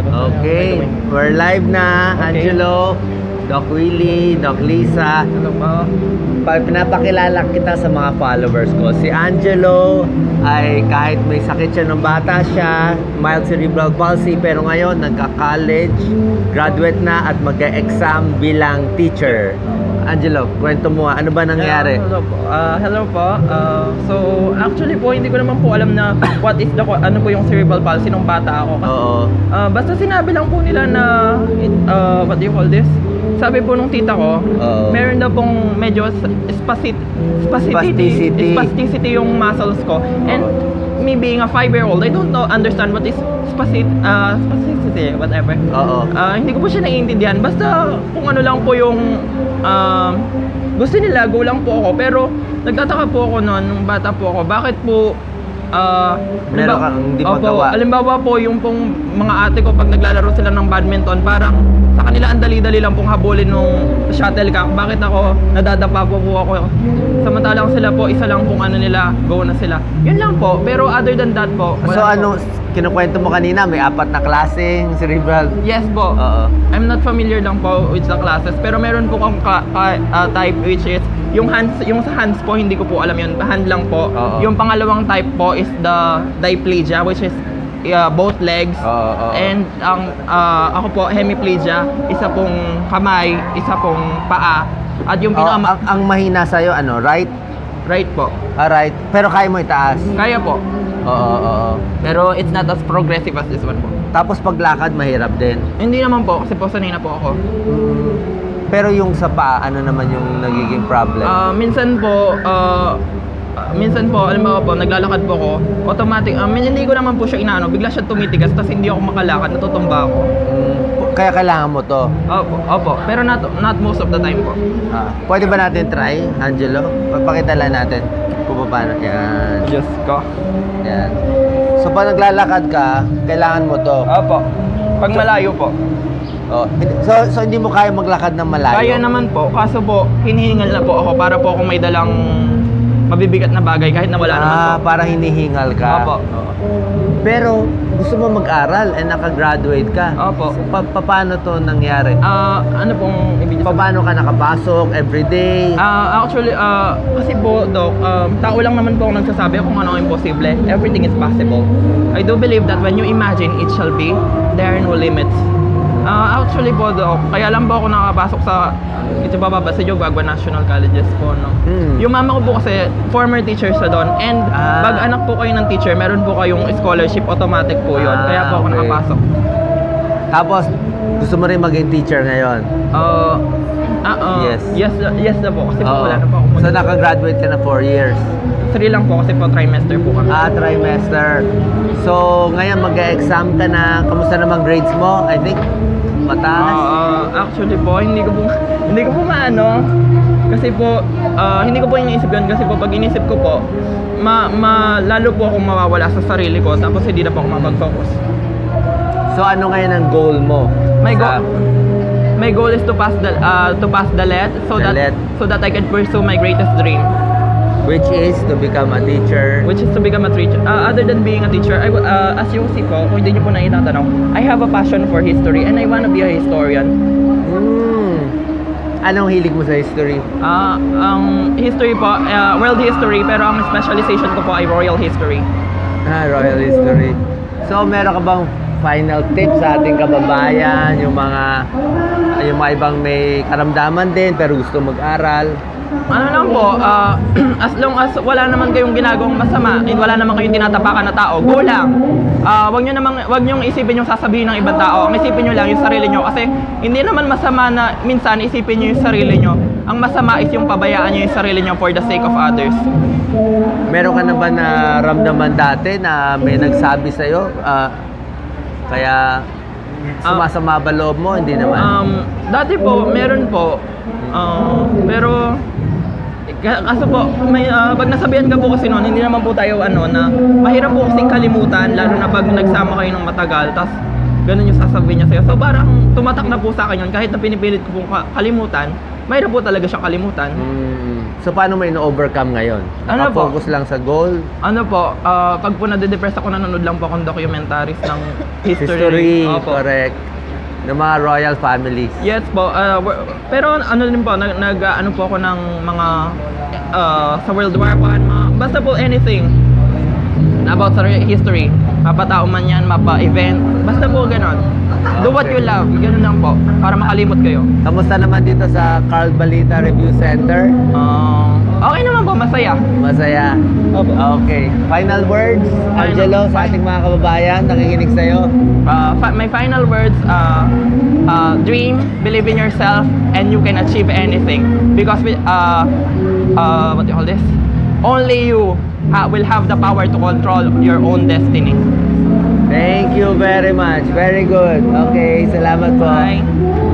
Okay, we're live na. Okay. Angelo, Doc Willie, Doc Lisa. Hello po. Pa- Pinapakilala kita sa mga followers ko. Si Angelo ay kahit may sakit siya nung bata siya, mild cerebral palsy, pero ngayon nagka-college, graduate na at mag-exam bilang teacher. Angelo, kwento mo, ano ba nangyari? Yeah, hello po. Ah, hello po. Ah, so, actually po, hindi ko naman po alam na what is the, ano po yung cerebral palsy nung bata ako. Kasi, Oo. ah, basta sinabi lang po nila na, it, ah, what do you call this? Sabi po nung tita ko, Oo. meron daw pong medyo spacit, Spasticity. spasticity, spasticity yung muscles ko. And me being a five-year-old, I don't know, understand what is spacit, ah, spasticity, whatever. Oo. Ah, hindi ko po siya naiintindihan. Basta kung ano lang po yung um, gusto nila, go lang po ako. Pero nagtataka po ako noon, nung bata po ako, bakit po ah, Meron kang hindi Opo, magawa. Halimbawa po, yung pong mga ate ko pag naglalaro sila ng badminton, parang sa kanila ang dali-dali lang pong habulin nung shuttlecock. Bakit ako, nadadapa po po ako. Samantalang sila po, isa lang pong ano nila, go na sila. Yun lang po. Pero other than that po, So po. ano, kinukwento mo kanina, may apat na klaseng cerebral. Yes po. Oo. I'm not familiar lang po with the classes pero meron po akong ka- ka- ah, type which is yung hands yung sa hands po hindi ko po alam yun hand lang po Oo. yung pangalawang type po is the diplegia which is uh, both legs Oo, oo. and ang ah, ako po hemiplegia isa pong kamay isa pong paa at yung pinaka ang, ang mahina sa'yo, ano, right? right po Ah, right. Pero kaya mo itaas. kaya po Oo, oo, oo. pero it's not as progressive as this one po Tapos paglakad, mahirap din. hindi naman po kasi po sanay na po ako Pero yung sa paa, ano naman yung nagiging problem? Ah, minsan po, ah, minsan po, alam mo po, naglalakad po ako, automatic, ah, min- hindi ko naman po siya inaano, bigla siya tumitigas, tapos hindi ako makalakad, natutumba ako. Mm, kaya kailangan mo to. Opo, opo, pero not, not most of the time po. Ah, pwede ba natin try, Angelo? Papakita lang natin kung paano. Yan. Diyos ko. Yan. So, pag naglalakad ka, kailangan mo to. Opo, pag malayo po. Oh. So, so hindi mo kaya maglakad ng malayo? Kaya naman po, kaso po, hinihingal na po ako para po kung may dalang mabibigat na bagay kahit na wala naman Ah, po. parang hinihingal ka. Opo. Oo. Pero, gusto mo mag-aral and nakagraduate ka. Opo. So, pa- pa- paano to nangyari? Ah, ano pong ibig Pa- paano ka nakapasok everyday? Ah, actually, ah, kasi po, Doc, um, tao lang naman po ako nagsasabi kung ano ang imposible. Everything is possible. I do believe that when you imagine, it shall be. There are no limits. Ah, actually po, Doc, kaya lang po ako nakapasok sa ito ba ba sa Jogagwa National Colleges po, no? Hmm. Yung mama ko po kasi former teacher sa doon and Ah. pag anak po kayo ng teacher, meron po kayong scholarship automatic po yun. Ah, kaya po ako okay. nakapasok. Tapos, gusto mo rin maging teacher ngayon? Ah, ah, ah, Yes. Yes, yes na po kasi po Oo. wala na po ako. So, nakagraduate ka na 4 years. Three lang po kasi po trimester po kami. Ah, trimester. So, ngayon mag-exam ka na. Kamusta naman grades mo? I think, mataas. Ah, actually po, hindi ko po, hindi ko po maano. Kasi po, ah, hindi ko po iniisip yun. Kasi po, pag inisip ko po, ma, ma, lalo po akong mawawala sa sarili ko. Tapos hindi na po ako mapag-focus. So, ano ngayon ang goal mo? My goal, my goal is to pass the, ah, to pass the let so The that, let. so that I can pursue my greatest dream. Which is to become a teacher. Which is to become a teacher. Uh, other than being a teacher, I, uh, as you see po, kung hindi niyo po nakitatanong, I have a passion for history and I wanna be a historian. Hmm. Anong hilig mo sa history? Ah, ang history po, uh, world history, pero ang specialization ko po ay royal history. Ah, royal history. So, meron ka bang final tips sa ating kababayan, yung mga yung mga ibang may karamdaman din pero gusto mag-aral? Ano lang po, ah, as long as wala naman kayong ginagawang masama, and wala naman kayong tinatapakan na tao, go lang. Ah, wag niyo namang wag niyo isipin yung sasabihin ng ibang tao. Ang isipin niyo lang yung sarili niyo kasi hindi naman masama na minsan isipin niyo yung sarili niyo. Ang masama is yung pabayaan niyo yung sarili niyo for the sake of others. Meron ka na ba na ramdaman dati na may nagsabi sa'yo? ah, kaya sumasama ba loob mo? Hindi naman. Um, dati po, meron po. Ah, pero kaso po, may ah, pag nasabihan ka po kasi noon, hindi naman po tayo ano na mahirap po kasing kalimutan lalo na pag nagsama kayo ng matagal. Tas Ganun yung sasabihin niya sa'yo. So parang tumatak na po sa akin yun. Kahit na pinipilit ko pong ka- kalimutan, mayroon po talaga siyang kalimutan. Mm. So paano mo ino-overcome ngayon? Ano po? Naka-focus lang sa goal? Ano po, ah, pag po nade-depress ako, nanonood lang po akong documentaries ng history. History, Opo. correct. Ng mga royal families. Yes po. wa- pero ano din po, nag, nag ah, ano po ako ng mga ah, sa World War I, mga, basta po anything about sa history. Mapatao man yan, mapa-event. Basta po ganon. Do what you love. Ganun lang po. Para makalimot kayo. Kamusta naman dito sa Carl Balita Review Center? Ah, okay naman po, masaya. Masaya. Opo. Okay. Final words, Angelo, sa ating mga kababayan, nakikinig sa'yo. Uh, my final words uh, uh, dream believe in yourself and you can achieve anything because we, uh, uh, what do you call this only you uh, will have the power to control your own destiny Thank you very much. Very good. Okay, salamat po. bye